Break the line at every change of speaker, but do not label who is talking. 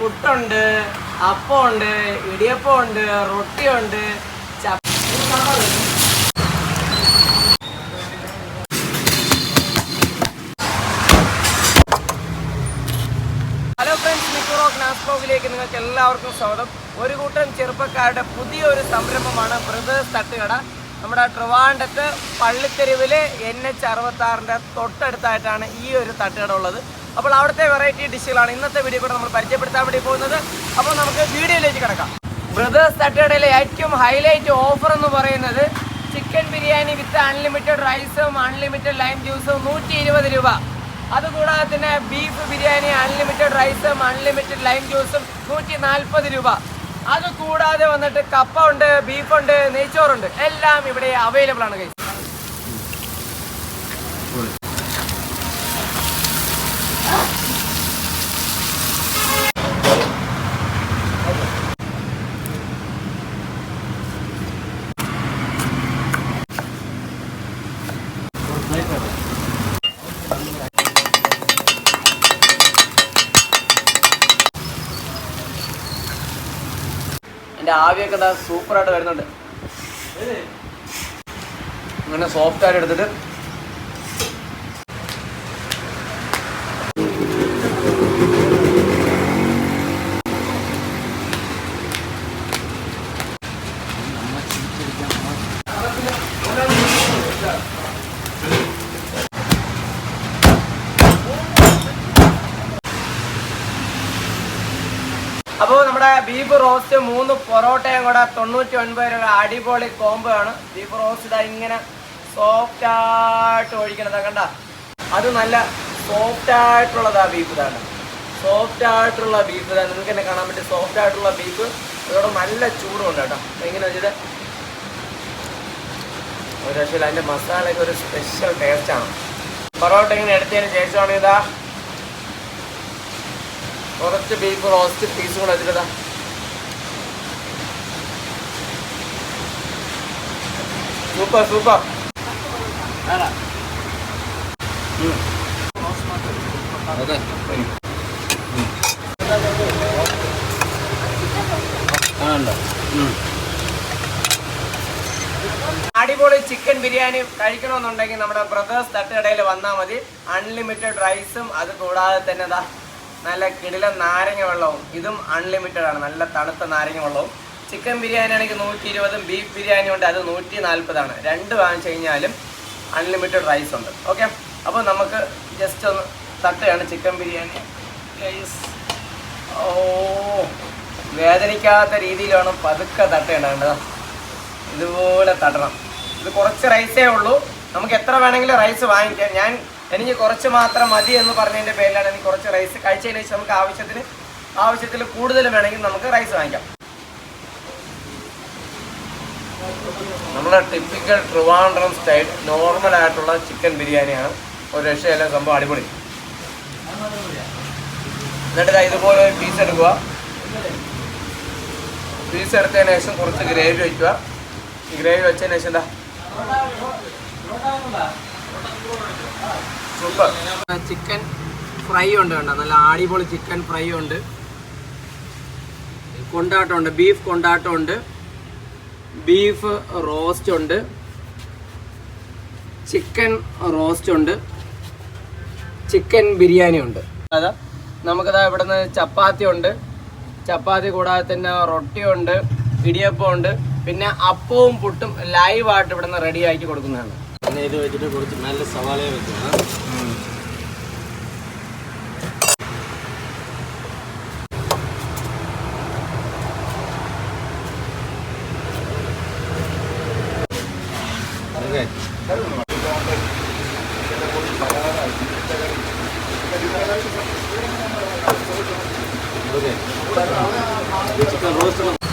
പുട്ടുണ്ട് അപ്പമുണ്ട് ഇടിയപ്പമുണ്ട് റൊട്ടിയുണ്ട് ഹലോ ഫ്രണ്ട്സ് മിക്കുറോ ഗ്ലാസ് ബ്ലോഗിലേക്ക് നിങ്ങൾക്ക് എല്ലാവർക്കും സ്വാഗതം. ഒരു കൂട്ടം ചെറുപ്പക്കാരുടെ പുതിയൊരു സംരംഭമാണ് ബ്രദേഴ്സ് തട്ടുകട. നമ്മുടെ ട്രിവാൻഡത്ത് പള്ളിത്തെരുവിലെ എൻ എച്ച് അറുപത്തി തൊട്ടടുത്തായിട്ടാണ് ഈ ഒരു തട്ടുകട ഉള്ളത്. അപ്പോൾ അവിടുത്തെ വെറൈറ്റി ഡിഷുകളാണ് ഇന്നത്തെ വീഡിയോ കൂടെ നമ്മൾ പരിചയപ്പെടുത്താൻ വേണ്ടി പോകുന്നത്. അപ്പോൾ നമുക്ക് വീഡിയോയിലേക്ക് കിടക്കാം. ബ്രദേഴ്സ് തട്ടുകടയിലെ ഏറ്റവും ഹൈലൈറ്റ് ഓഫർ എന്ന് പറയുന്നത് ചിക്കൻ ബിരിയാണി വിത്ത് അൺലിമിറ്റഡ് റൈസും അൺലിമിറ്റഡ് ലൈം ജ്യൂസും നൂറ്റി ഇരുപത് രൂപ. അതുകൂടാതെ തന്നെ ബീഫ് ബിരിയാണി അൺലിമിറ്റഡ് റൈസും അൺലിമിറ്റഡ് ലൈം ജ്യൂസും നൂറ്റി നാൽപ്പത് രൂപ. അതുകൂടാതെ വന്നിട്ട് കപ്പ ഉണ്ട് ബീഫുണ്ട് നെയ്ച്ചോറുണ്ട്. എല്ലാം ഇവിടെ അവൈലബിൾ ആണ് കൈസ് എന്റെ ആവിയൊക്കെ എന്താ സൂപ്പറായിട്ട് വരുന്നുണ്ട്. അങ്ങനെ സോഫ്റ്റ് ആയിട്ട് എടുത്തിട്ട് അപ്പോൾ നമ്മുടെ ബീഫ് റോസ്റ്റ് മൂന്ന് പൊറോട്ടയും കൂടെ തൊണ്ണൂറ്റി ഒൻപത് രൂപ അടിപൊളി കോംബോ ആണ്. ബീഫ് റോസ്റ്റ് ഇതാ ഇങ്ങനെ സോഫ്റ്റ് ആയിട്ട് ഒഴിക്കണത് കണ്ട? അത് നല്ല സോഫ്റ്റ് ആയിട്ടുള്ളതാ ബീഫ് ഇതാണ്. സോഫ്റ്റ് ആയിട്ടുള്ള ബീഫ് ഇതാണ് നിങ്ങൾക്ക് തന്നെ കാണാൻ പറ്റും സോഫ്റ്റ് ആയിട്ടുള്ള ബീഫ്. ഇതോടെ നല്ല ചൂടുണ്ട് കേട്ടോ. എങ്ങനെ വെച്ചിട്ട് ഒരു പക്ഷേ അതിന്റെ മസാലയ്ക്ക് ഒരു സ്പെഷ്യൽ ടേസ്റ്റാണ് പൊറോട്ട ഇങ്ങനെ എടുത്തതിന് ശേഷമാണ് ഇതാ കുറച്ച് ബീഫ് റോസ്റ്റ് പീസ് കൂടെ വെച്ചിട്ടാ സൂപ്പർ സൂപ്പർ അടിപൊളി ചിക്കൻ ബിരിയാണി കഴിക്കണമെന്നുണ്ടെങ്കിൽ നമ്മുടെ ബ്രദേഴ്സ് തട്ടുകടയിൽ വന്നാൽ മതി. അൺലിമിറ്റഡ് റൈസും അത് കൂടാതെ തന്നെ നല്ല കിടില നാരങ്ങ വെള്ളവും. ഇതും അൺലിമിറ്റഡ് ആണ്. നല്ല തണുത്ത നാരങ്ങ വെള്ളവും. ചിക്കൻ ബിരിയാണി ആണെങ്കിൽ നൂറ്റി ഇരുപതും ബീഫ് ബിരിയാണി ഉണ്ട്. അത് നൂറ്റി നാൽപ്പതാണ് രണ്ട് വാങ്ങിച്ചു കഴിഞ്ഞാലും അൺലിമിറ്റഡ് റൈസ് ഉണ്ട്. ഓക്കെ അപ്പോൾ നമുക്ക് ജസ്റ്റ് ഒന്ന് തട്ടുകയാണ് ചിക്കൻ ബിരിയാണി. റൈസ് ഓ വേദനിക്കാത്ത രീതിയിലാണ് പതുക്കെ തട്ടേണ്ടത് ഇതുപോലെ തട്ടണം. ഇത് കുറച്ച് റൈസേ ഉള്ളൂ. നമുക്ക് എത്ര വേണമെങ്കിലും റൈസ് വാങ്ങിക്കാം. ഞാൻ എനിക്ക് കുറച്ച് മാത്രം മതി എന്ന് പറഞ്ഞതിന്റെ പേരിലാണ് എനിക്ക് കുറച്ച് റൈസ് കഴിച്ചതിന് ശേഷം നമുക്ക് ആവശ്യത്തിന് ആവശ്യത്തിൽ കൂടുതൽ വേണമെങ്കിൽ നമുക്ക് റൈസ് വാങ്ങിക്കാം. നമ്മുടെ ടിപ്പിക്കൽ ട്രിവാൻഡ്രം സ്റ്റൈൽ നോർമൽ ആയിട്ടുള്ള ചിക്കൻ ബിരിയാണിയാണ്. ഒരു രക്ഷയല്ല സംഭവം അടിപൊളി. എന്നിട്ട് ഇതുപോലെ പീസ് എടുക്കുക. പീസ് എടുത്തതിന് ശേഷം കുറച്ച് ഗ്രേവി വയ്ക്കുക. ഗ്രേവി വെച്ചതിന് ശേഷം എന്താ ചിക്കൻ ഫ്രൈ ഉണ്ട് കണ്ടോ നല്ല അടിപൊളി ചിക്കൻ ഫ്രൈ ഉണ്ട്. കൊണ്ടാട്ടമുണ്ട് ബീഫ് കൊണ്ടാട്ടമുണ്ട് ബീഫ് റോസ്റ്റ് ഉണ്ട്. ചിക്കൻ റോസ്റ്റ് ഉണ്ട്. ചിക്കൻ ബിരിയാണി ഉണ്ട്. അതാ നമുക്കതാ ഇവിടുന്ന് ചപ്പാത്തി ഉണ്ട്. ചപ്പാത്തി കൂടാതെ തന്നെ റൊട്ടിയുണ്ട് ഇടിയപ്പം ഉണ്ട്. പിന്നെ അപ്പവും പുട്ടും ലൈവായിട്ട് ഇവിടുന്ന് റെഡി ആക്കി കൊടുക്കുന്നതാണ്.
പിന്നെ ഇത് വെച്ചിട്ട് കുറച്ച് നല്ല സവാളയെ വെക്കണം ഓക്കെ ഓക്കെ ചിക്കൻ റോസ്റ്റ്